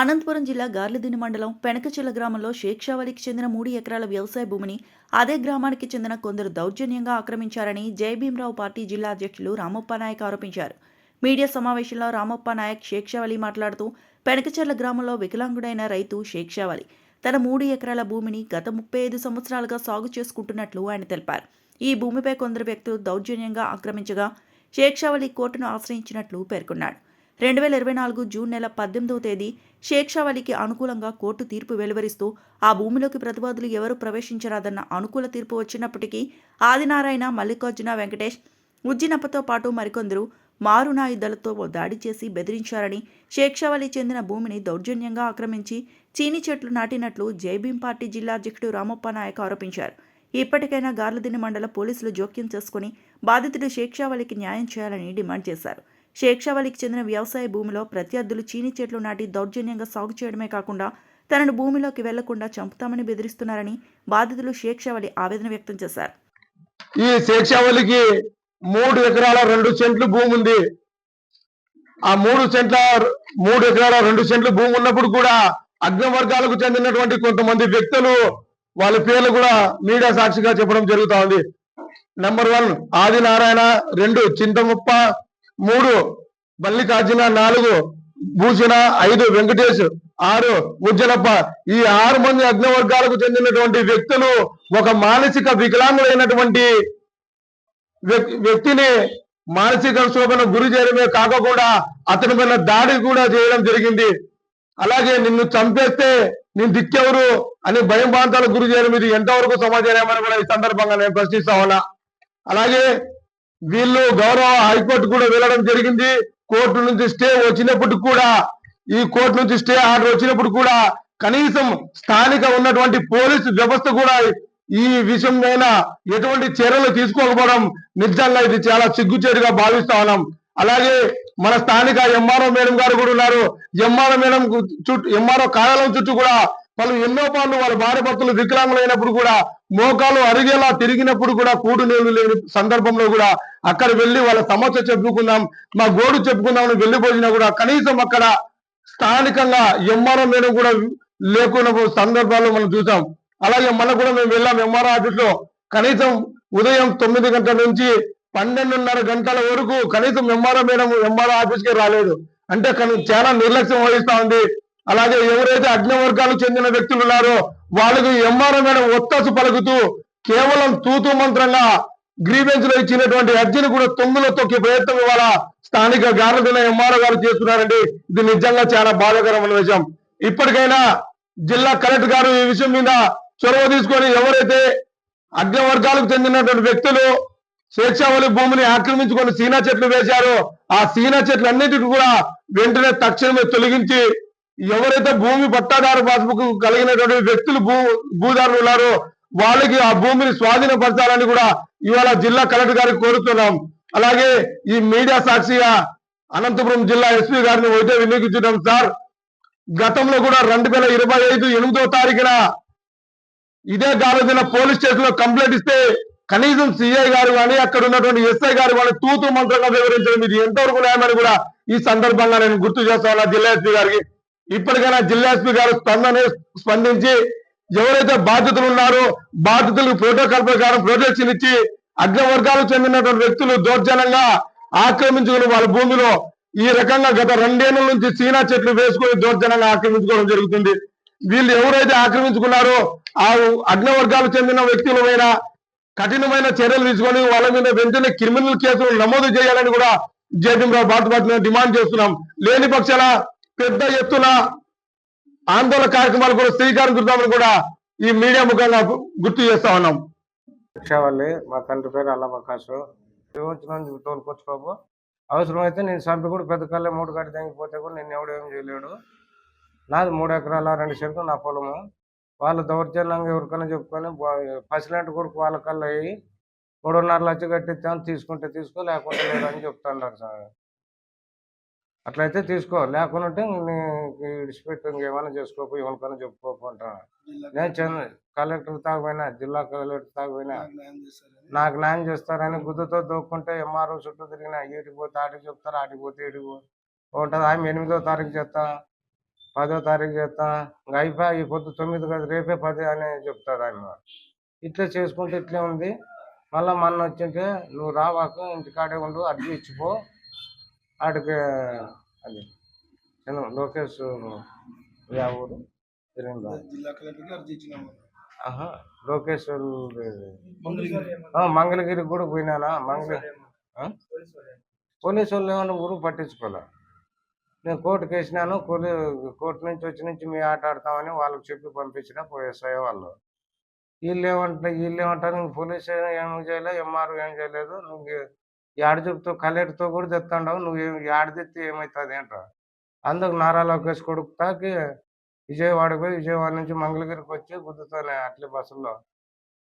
అనంతపురం జిల్లా గార్లదిని మండలం పెనకచెల గ్రామంలో షేక్షావలికి చెందిన మూడు ఎకరాల వ్యవసాయ భూమిని అదే గ్రామానికి చెందిన కొందరు దౌర్జన్యంగా ఆక్రమించారని జయభీమరావు పార్టీ జిల్లా అధ్యక్షులు రామప్ప నాయక్ ఆరోపించారు. మీడియా సమావేశంలో రామప్ప నాయక్ షేక్షావలి మాట్లాడుతూ పెనకచెర్ల గ్రామంలో వికలాంగుడైన రైతు షేక్షావలి తన మూడు ఎకరాల భూమిని గత ముప్పై ఐదు సంవత్సరాలుగా సాగు చేసుకుంటున్నట్లు ఆయన తెలిపారు. ఈ భూమిపై కొందరు వ్యక్తులు దౌర్జన్యంగా ఆక్రమించగా షేక్షావలి కోర్టును ఆశ్రయించినట్లు పేర్కొన్నాడు. రెండు వేల ఇరవై నాలుగు జూన్ నెల పద్దెనిమిదవ తేదీ షేక్షావలికి అనుకూలంగా కోర్టు తీర్పు వెలువరిస్తూ ఆ భూమిలోకి ప్రతివాదులు ఎవరూ ప్రవేశించరాదన్న అనుకూల తీర్పు వచ్చినప్పటికీ ఆదినారాయణ మల్లికార్జున వెంకటేష్ ఉజ్జినప్పతో పాటు మరికొందరు మారునాయుధాలతో దాడి చేసి బెదిరించారని షేక్షావలి చెందిన భూమిని దౌర్జన్యంగా ఆక్రమించి చీని చెట్లు నాటినట్లు జైభీం పార్టీ జిల్లా అధ్యక్షుడు రామప్ప నాయక్ ఆరోపించారు. ఇప్పటికైనా గార్లదిని మండల పోలీసులు జోక్యం చేసుకుని బాధితుడు షేక్షావలికి న్యాయం చేయాలని డిమాండ్ చేశారు. షేక్షావలికి చెందిన వ్యవసాయ భూమిలో ప్రత్యర్థులు చీని చెట్లు నాటి దౌర్జన్యంగా సాగు చేయడమే కాకుండా తనను భూమిలోకి వెళ్ళకుండా చంపుతామని బెదిరిస్తున్నారని బాధితులు షేక్షావలి ఆవేదన వ్యక్తం చేశారు. ఈ శేక్షావళికి మూడు ఎకరాల రెండు సెంట్లు భూమి ఉంది. ఆ మూడు సెంట్ల మూడు ఎకరాల రెండు సెంట్లు భూమి ఉన్నప్పుడు కూడా అగ్ని వర్గాలకు చెందినటువంటి కొంతమంది వ్యక్తులు వాళ్ళ పేర్లు కూడా మీడియా సాక్షిగా చెప్పడం జరుగుతా ఉంది. నెంబర్ వన్ ఆదినారాయణ రెండు చింతముప్ప మూడు మల్లికార్జున నాలుగు భూషణ ఐదు వెంకటేష్ ఆరు ఉజ్జనప్ప ఈ ఆరు మంది అగ్నివర్గాలకు చెందినటువంటి వ్యక్తులు ఒక మానసిక వికలాంగులైనటువంటి వ్యక్తిని మానసిక శోభను గురి చేయడమే కాకుండా అతని పైన దాడి కూడా చేయడం జరిగింది. అలాగే నిన్ను చంపేస్తే నేను దిక్కెవరు అని భయం ప్రాంతాలకు గురి చేయడం ఇది ఎంతవరకు సమాచారం అని కూడా ఈ సందర్భంగా నేను ప్రశ్నిస్తా ఉన్నా. అలాగే వీళ్ళు గౌరవ హైకోర్టు కూడా వెళ్ళడం జరిగింది. కోర్టు నుంచి స్టే వచ్చినప్పుడు కూడా ఈ కోర్టు నుంచి స్టే ఆర్డర్ వచ్చినప్పుడు కూడా కనీసం స్థానిక ఉన్నటువంటి పోలీసు వ్యవస్థ కూడా ఈ విషయం మీద ఎటువంటి చర్యలు తీసుకోకపోవడం నిజంగా ఇది చాలా సిగ్గుచేటుగా భావిస్తా ఉన్నాం. అలాగే మన స్థానిక ఎంఆర్ఓ మేడం గారు కూడా ఉన్నారు. ఎంఆర్ఓ మేడం చుట్టూ ఎంఆర్ఓ కార్యాలయం చుట్టూ కూడా వాళ్ళు ఎన్నో పాలు వాళ్ళ భార్య భర్తలు వికలాంగులైనప్పుడు కూడా మోకాలు అరిగేలా తిరిగినప్పుడు కూడా కూడు నీళ్ళు లేని సందర్భంలో కూడా అక్కడ వెళ్ళి వాళ్ళ సమస్య చెప్పుకుందాం మా గోడు చెప్పుకుందామని వెళ్ళిపోయినా కూడా కనీసం అక్కడ స్థానికంగా ఎంఆర్ఓ మేడం కూడా లేకున్న సందర్భాల్లో మనం చూసాం. అలాగే మన కూడా మేము వెళ్ళాం ఎంఆర్ఓ ఆఫీస్లో కనీసం ఉదయం తొమ్మిది గంటల నుంచి పన్నెండున్నర గంటల వరకు కనీసం ఎంఆర్ఓ మేడం ఎంఆర్ఓ ఆఫీస్కే రాలేదు. అంటే కనీ- చాలా నిర్లక్ష్యం వహిస్తా ఉంది. అలాగే ఎవరైతే అగ్నివర్గాలకు చెందిన వ్యక్తులు ఉన్నారో వాళ్ళకి ఎంఆర్ఓ మేడం ఒత్తాసు పలుకుతూ కేవలం తూతు మంత్రంగా గ్రీవెన్స్లో ఇచ్చినటువంటి అర్జీని కూడా తొంగులో తొక్కే ప్రయత్నం ఇవాళ స్థానిక గారదిన ఎంఆర్ఓ గారు చేస్తున్నారండి. ఇది నిజంగా చాలా బాధాకరమైన విషయం. ఇప్పటికైనా జిల్లా కలెక్టర్ గారు ఈ విషయం మీద చొరవ తీసుకొని ఎవరైతే అగ్నివర్గాలకు చెందినటువంటి వ్యక్తులు స్వేచ్ఛావళి భూమిని ఆక్రమించుకొని సీనా చెట్లు వేశారో ఆ సీనా చెట్లు అన్నిటిని కూడా వెంటనే తక్షణమే తొలగించి ఎవరైతే భూమి పట్టాదారు పాస్బుక్ కలిగినటువంటి వ్యక్తులు భూ భూదారులు ఉన్నారో వాళ్ళకి ఆ భూమిని స్వాధీనపరచాలని కూడా ఇవాళ జిల్లా కలెక్టర్ గారికి కోరుతున్నాం. అలాగే ఈ మీడియా సాక్షిగా అనంతపురం జిల్లా ఎస్పీ గారిని ఒకటే వినియోగించడం సార్ గతంలో కూడా రెండు వేల ఇరవై ఐదు ఎనిమిదో తారీఖున ఇదే గారోజున పోలీస్ స్టేషన్లో కంప్లైంట్ ఇస్తే కనీసం సిఐ గారు కానీ అక్కడ ఉన్నటువంటి ఎస్ఐ గారు కానీ తూతు మంత్రంగా వివరించడం ఇది ఎంతవరకు న్యాయమని కూడా ఈ సందర్భంగా నేను గుర్తు చేస్తాను జిల్లా ఎస్పీ గారికి. ఇప్పటికైనా జిల్లా ఎస్పీ గారు స్పందన స్పందించి ఎవరైతే బాధితులు ఉన్నారో బాధితులకు ప్రోటోకాల్ ప్రకారం ప్రొటెక్షన్ ఇచ్చి అగ్రవర్గాలకు చెందినటువంటి వ్యక్తులు దౌర్జన్యంగా ఆక్రమించుకుని వాళ్ళ భూమిలో ఈ రకంగా గత రెండేళ్ళ నుంచి సీనా చెట్లు వేసుకొని దౌర్జన్యంగా ఆక్రమించుకోవడం జరుగుతుంది. వీళ్ళు ఎవరైతే ఆక్రమించుకున్నారో ఆ అగ్నవర్గాలకు చెందిన వ్యక్తులమైన కఠినమైన చర్యలు తీసుకొని వాళ్ళ మీద వెంటనే క్రిమినల్ కేసులు నమోదు చేయాలని కూడా జేపీరావు భారత డిమాండ్ చేస్తున్నాం. లేని పక్షాన పెద్ద ఎత్తున ఆందోళన కార్యక్రమాలు కూడా శ్రీకారం చుడతామని కూడా ఈ మీడియా ముఖంగా గుర్తు చేస్తా ఉన్నాం. రిక్షావల్లి మా తండ్రి పేరు అల్లా ప్రకాష్ బాబు. తోలుకొచ్చుకోపు అవసరమైతే నేను చంపి కూడా పెద్ద కళ్ళే మూడు గడి తెగిపోతే కూడా నేను ఎవడు ఏం చేయలేడు. నాది మూడు ఎకరాల రెండు సెంట్లు నా పొలము. వాళ్ళు దౌర్జన్యంగా ఎవరికైనా చెప్పుకొని పసిలాంటి కొడుకు వాళ్ళ కళ్ళు అయ్యి మూడున్నర లక్ష కట్టిస్తాను తీసుకుంటే తీసుకో లేకుంటే లేదని చెప్తాను సార్. అట్లయితే తీసుకో. లేకుంటే విడిచిపెట్టు ఇంకేమైనా చేసుకోపు ఎవరికైనా చెప్పుకోపు అంటాను నేను చంద్ర కలెక్టర్ తాగిపోయినా జిల్లా కలెక్టర్ తాగిపోయినా నాకు న్యాయం చేస్తారని. గుద్దుతో దూక్కుంటే ఎంఆర్ఓ చుట్టూ తిరిగిన ఈటికి పోతే ఆటికి చెప్తారు ఆటికి పోతే ఈటికి ఉంటుంది ఆమె ఎనిమిదో తారీఖు చెప్తా పదో తారీఖు చేస్తా ఇంకా అయిపోయి ఈ పొద్దు తొమ్మిది కదా రేపే పది అని చెప్తాడు ఆయన ఇట్లా చేసుకుంటే ఇట్లే ఉంది. మళ్ళీ మొన్న వచ్చింటే నువ్వు రావాకు ఇంటికాడే ఉండు అర్జీ ఇచ్చిపో ఆడికి అది. నేను లోకేష్ ఊరు లోకేష్ మంగళగిరి. కూడా పోయినానా? మంగళ ఆ? పోలీసు వాళ్ళు ఏమన్నా ఊరు పట్టించుకోలే. నేను కోర్టుకి వేసినాను కోర్టు నుంచి వచ్చి నుంచి మీ ఆట ఆడతామని వాళ్ళకి చెప్పి పంపించిన పోయేసాయి వాళ్ళు. వీళ్ళు ఏమంటే వీళ్ళు ఏమంటారు? నువ్వు పోలీస్ ఏం చేయలేదు ఎంఆర్ ఏం చేయలేదు. నువ్వు ఏడ చెప్తావు? కలెక్టర్తో కూడా తెస్తాండవు నువ్వు ఏం ఏడ తెస్తే ఏమవుతుంది ఏంట్రా? అందుకు నారా లోకేష్ కొడుకు తాకి విజయవాడకు పోయి విజయవాడ నుంచి మంగళగిరికి వచ్చి గుద్దుతానే అట్లే బస్సులో.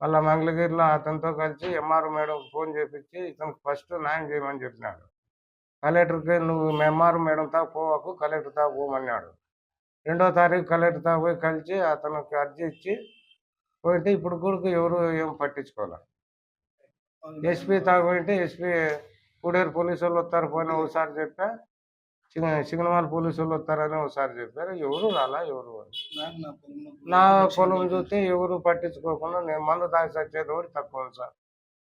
మళ్ళీ మంగళగిరిలో అతనితో కలిసి ఎంఆర్ మేడం ఫోన్ చేపించి ఇతను ఫస్ట్ న్యాయం చేయమని చెప్పినాడు. కలెక్టర్కి నువ్వు ఎంఆర్ మేడం తా పోవకు కలెక్టర్ తా పోమన్నాడు. రెండో తారీఖు కలెక్టర్ తా పోయి కలిసి అతనికి అర్జీ ఇచ్చి పోయింటే ఇప్పుడు కూడా ఎవరు ఏం పట్టించుకోవాలి ఎస్పీ తాగుంటే ఎస్పీ కూడేరు పోలీసు వాళ్ళు వస్తారు పోయిన ఒకసారి చెప్పా. సిగ్నమాల పోలీసు వాళ్ళు వస్తారని ఒకసారి చెప్పారు. ఎవరు రాలా ఎవరు నా పొలం చూస్తే ఎవరు పట్టించుకోకుండా నేను మందు తాగి చచ్చేది కూడా తక్కువ సార్.